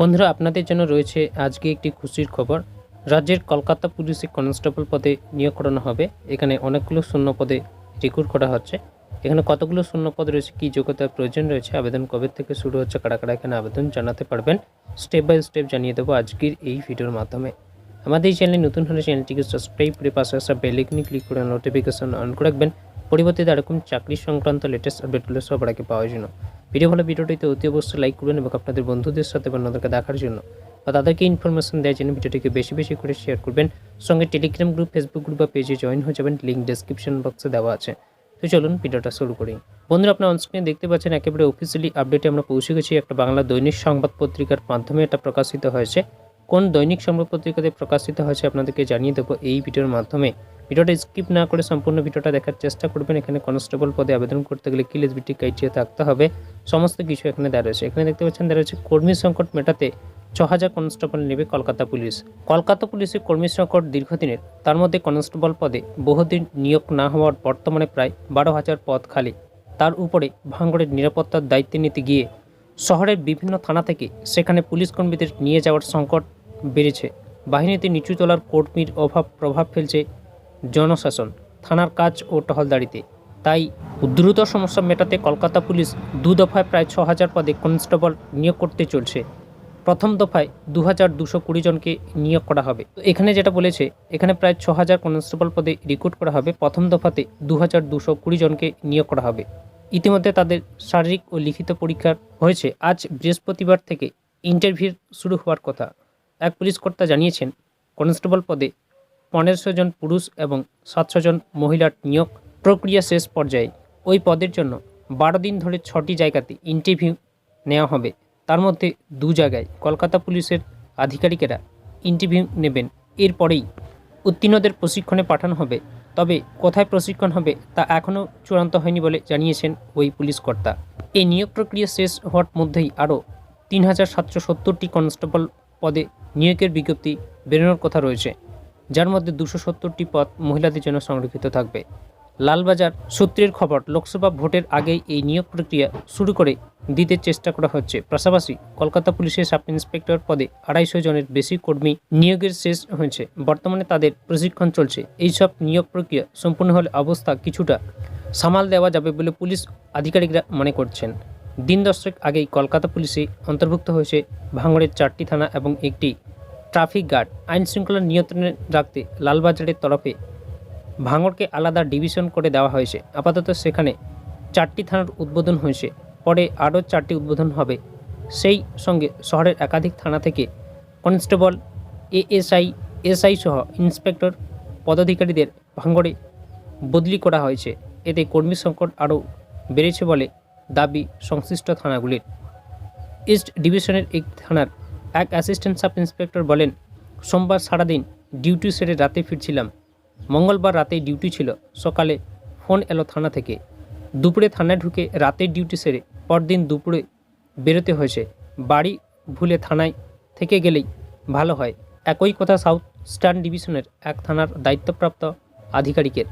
বন্ধুরা, আপনাদের জন্য রয়েছে আজকে একটি খুশির খবর। রাজ্যের কলকাতা পুলিশে কনস্টেবল পদে নিয়োগ করানো হবে। এখানে অনেকগুলো শূন্য পদে রিক্রুট করা হচ্ছে। এখানে কতগুলো শূন্য পদ রয়েছে, কী যোগ্যতার প্রয়োজন রয়েছে, আবেদন কবে থেকে শুরু হচ্ছে, কারা কারা এখানে আবেদন জানাতে পারবেন স্টেপ বাই স্টেপ জানিয়ে দেবো আজকের এই ভিডিওর মাধ্যমে। আমাদের এই চ্যানেলে নতুন হলে চ্যানেলটিকে সাবস্ক্রাইব করে পাশে আসা বেলাইকনি ক্লিক করে নোটিফিকেশন অন করে রাখবেন। পরিবর্তিত এরকম চাকরি সংক্রান্ত লেটেস্ট আপডেটগুলো সবার আগে পাওয়ার জন্য। ভিডিও ভালো, ভিডিওটিতে অতি অবশ্যই লাইক করবেন এবং আপনাদের বন্ধুদের সাথে বা অন্যদেরকে দেখার জন্য বা তাদেরকে ইনফরমেশন দেওয়ার জন্য ভিডিওটিকে বেশি বেশি করে শেয়ার করবেন। সঙ্গে টেলিগ্রাম গ্রুপ ফেসবুক গ্রুপ বা পেজে জয়েন হয়ে যাবেন। লিঙ্ক ডেসক্রিপশন বক্সে দেওয়া আছে। তো চলুন ভিডিওটা শুরু করি। বন্ধুরা, আপনার অনস্ক্রিনে দেখতে পাচ্ছেন একেবারে অফিসিয়ালি আপডেটে আমরা পৌঁছে গেছি একটা বাংলা দৈনিক সংবাদ পত্রিকার মাধ্যমে। এটা প্রকাশিত হয়েছে। কোন দৈনিক সংবাদ পত্রিকাতে প্রকাশিত হয়েছে আপনাদেরকে জানিয়ে দেবো এই ভিডিওর মাধ্যমে। ভিডিওটা স্কিপ না করে সম্পূর্ণ ভিডিওটা দেখার চেষ্টা করবেন। এখানে কনস্টেবল পদে আবেদন করতে গেলে কি এলিজিবিলিটি ক্রাইটেরিয়া থাকতে হবে। সমস্ত কিছু এখানে দেওয়া রয়েছে। এখানে দেখতে পাচ্ছেন দেওয়া রয়েছে, কর্মী সংকট মেটাতে ছ হাজার কনস্টেবল নেবে কলকাতা পুলিশ। কলকাতা পুলিশের কর্মী সংকট দীর্ঘদিনের, তার মধ্যে কনস্টেবল পদে বহুদিন নিয়োগ না হওয়ার বর্তমানে প্রায় বারো হাজার পদ খালি। তার উপরে ভাঙড়ের নিরাপত্তার দায়িত্বে নিতে গিয়ে শহরের বিভিন্ন থানা থেকে সেখানে পুলিশ কর্মীদের নিয়ে যাওয়ার সংকট বেড়েছে। বাহিনীতে নিচু তলার কর্মীর অভাব প্রভাব ফেলছে জনশাসন, থানার কাজ ও টহলদারিতে। তাই দ্রুত সমস্যা মেটাতে কলকাতা পুলিশ দু দফায় প্রায় ছ হাজার পদে কনস্টেবল নিয়োগ করতে চলছে। প্রথম দফায় দু হাজার দুশো কুড়ি জনকে নিয়োগ করা হবে। তো এখানে যেটা বলেছে, এখানে প্রায় ছ হাজার কনস্টেবল পদে রিক্রুট করা হবে। প্রথম দফাতে দু হাজার দুশো কুড়ি জনকে নিয়োগ করা হবে। ইতিমধ্যে তাদের শারীরিক ও লিখিত পরীক্ষা হয়েছে। আজ বৃহস্পতিবার থেকে ইন্টারভিউ শুরু হওয়ার কথা। এক পুলিশ কর্তা জানিয়েছেন, কনস্টেবল পদে পনেরোশো জন পুরুষ এবং সাতশো জন মহিলার নিয়োগ প্রক্রিয়া শেষ পর্যায়ে ওই পদের জন্য বারো দিন ধরে ছটি জায়গাতে ইন্টারভিউ নেওয়া হবে। তার মধ্যে দু জায়গায় কলকাতা পুলিশের আধিকারিকেরা ইন্টারভিউ নেবেন। এরপরেই উত্তীর্ণদের প্রশিক্ষণে পাঠানো হবে। তবে কোথায় প্রশিক্ষণ হবে তা এখনও চূড়ান্ত হয়নি বলে জানিয়েছেন ওই পুলিশ কর্তা। এই নিয়োগ প্রক্রিয়া শেষ হওয়ার মধ্যেই আরও তিন হাজার সাতশো সত্তরটি কনস্টেবল পদে নিয়োগের বিজ্ঞপ্তি বেরোনোর কথা রয়েছে, যার মধ্যে দুশো সত্তরটি পদ মহিলাদের জন্য সংরক্ষিত থাকবে। লালবাজার সূত্রের খবর, লোকসভা ভোটের আগেই এই নিয়োগ প্রক্রিয়া শুরু করে দিতে চেষ্টা করা হচ্ছে। পাশাপাশি কলকাতা পুলিশের সাব ইন্সপেক্টর পদে আড়াইশো জনের বেশি কর্মী নিয়োগের শেষ হয়েছে। বর্তমানে তাদের প্রশিক্ষণ চলছে। এইসব নিয়োগ প্রক্রিয়া সম্পূর্ণ হলে অবস্থা কিছুটা সামাল দেওয়া যাবে বলে পুলিশ আধিকারিকরা মনে করছেন। দিন দশেক আগেই কলকাতা পুলিশে অন্তর্ভুক্ত হয়েছে ভাঙড়ের চারটি থানা এবং একটি ট্রাফিক গার্ড। আইন শৃঙ্খলা নিয়ন্ত্রণে রাখতে লালবাজারের তরফে ভাঙড়কে আলাদা ডিভিশন করে দেওয়া হয়েছে। আপাতত সেখানে চারটি থানার উদ্বোধন হয়েছে। পরে আরও চারটি উদ্বোধন হবে। সেই সঙ্গে শহরের একাধিক থানা থেকে কনস্টেবল, এএসআই, এসআই সহ ইন্সপেক্টর, পদাধিকারীদের ভাঙড়ে বদলি করা হয়েছে। এতে কর্মী সংকট আরও বেড়েছে বলে দাবি সংশ্লিষ্ট থানাগুলির। ইস্ট ডিভিশনের এক থানার এক অ্যাসিস্ট্যান্ট সাব ইন্সপেক্টর বলেন, সোমবার সারাদিন ডিউটি সেরে রাতে ফিরছিলাম। মঙ্গলবার রাতে ডিউটি ছিল সকালে। ফোন এলো থানা থেকে। দুপুরে থানায় ঢুকে রাতের ডিউটি সেরে পরদিন দুপুরে বেরোতে হয়েছে। বাড়ি ভুলে থানায় থেকে গেলেই ভালো হয়। একই কথা সাউথ স্টার্ন ডিভিশনের এক থানার দায়িত্বপ্রাপ্ত আধিকারিকের।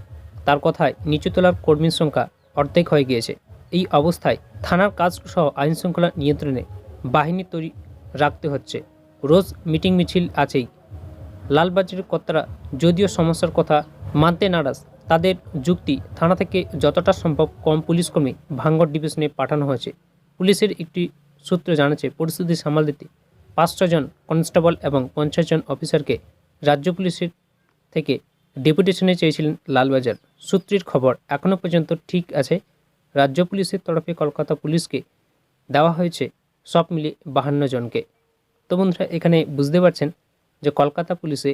তার কথায় নিচুতলার কর্মীর সংখ্যা অর্ধেক হয়ে গিয়েছে। এই অবস্থায় থানার কাজ সহ আইন শৃঙ্খলা নিয়ন্ত্রণে বাহিনী তৈরি রাখতে হচ্ছে। রোজ মিটিং মিছিল আছেই। লালবাজারের কর্তারা যদিও সমস্যার কথা মানতে নারাজ, তাদের যুক্তি থানা থেকে যতটা সম্ভব কম পুলিশকর্মী ভাঙ্গর ডিভিশনে পাঠানো হয়েছে। পুলিশের একটি সূত্র জানাচ্ছে পরিস্থিতি সামাল দিতে পাঁচশো জন কনস্টেবল এবং পঞ্চাশ জন অফিসারকে রাজ্য পুলিশের থেকে ডেপুটেশনে চেয়েছিলেন লালবাজার। সূত্রের খবর, এখনও পর্যন্ত ঠিক আছে। রাজ্য পুলিশের তরফে কলকাতা পুলিশকে দেওয়া হয়েছে সব মিলিয়ে বাহান্ন জনকে। তো বন্ধুরা, এখানে বুঝতে পারছেন যে কলকাতা পুলিশে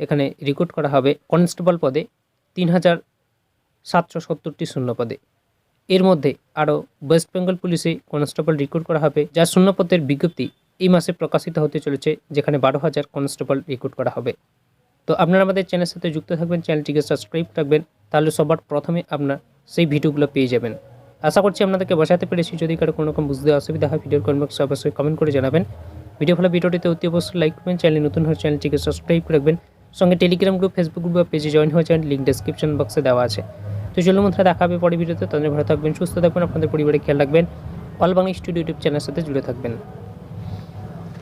এখানে রিক্রুট করা হবে কনস্টেবল পদে তিন হাজার সাতশো সত্তরটি শূন্য পদে। এর মধ্যে আরও ওয়েস্ট বেঙ্গল পুলিশে কনস্টেবল রিক্রুট করা হবে, যার শূন্য পদের বিজ্ঞপ্তি এই মাসে প্রকাশিত হতে চলেছে, যেখানে বারো হাজার কনস্টেবল রিক্রুট করা হবে। তো আপনারা আমাদের চ্যানেলের সাথে যুক্ত থাকবেন, চ্যানেলটিকে সাবস্ক্রাইব রাখবেন, তাহলে সবার প্রথমে আপনার সেই ভিডিওগুলো পেয়ে যাবেন। আশা করছি আপনাদেরকে বোঝাতে পেরেছি, যদি কারও কোনো রকম বুঝতে অসুবিধা হয়, ভিডিওর কমেন্ট বক্সে অবশ্যই কমেন্ট করে জানাবেন। ভিডিও ভালো ভিডিওটিতে অতি অবশ্যই লাইক করবেন চ্যানেল নতুন হয়ে চ্যানেলটিকে সাবস্ক্রাইব রাখবেন। সঙ্গে টেলিগ্রাম গ্রুপ ফেসবুক গ্রুপ বা পেজে জয়েন হয়ে যান লিঙ্ক ডেসক্রিপশন বক্সে দেওয়া আছে। তো চলুন বন্ধুরা, দেখা হবে পরে ভিডিওতে। তাদের ভালো থাকবেন, সুস্থ থাকবেন, আপনাদের পরিবারে খেয়াল রাখবেন। অল বাংলা স্টুডিও ইউটিউব চ্যানেলের সাথে জুড়ে থাকবেন।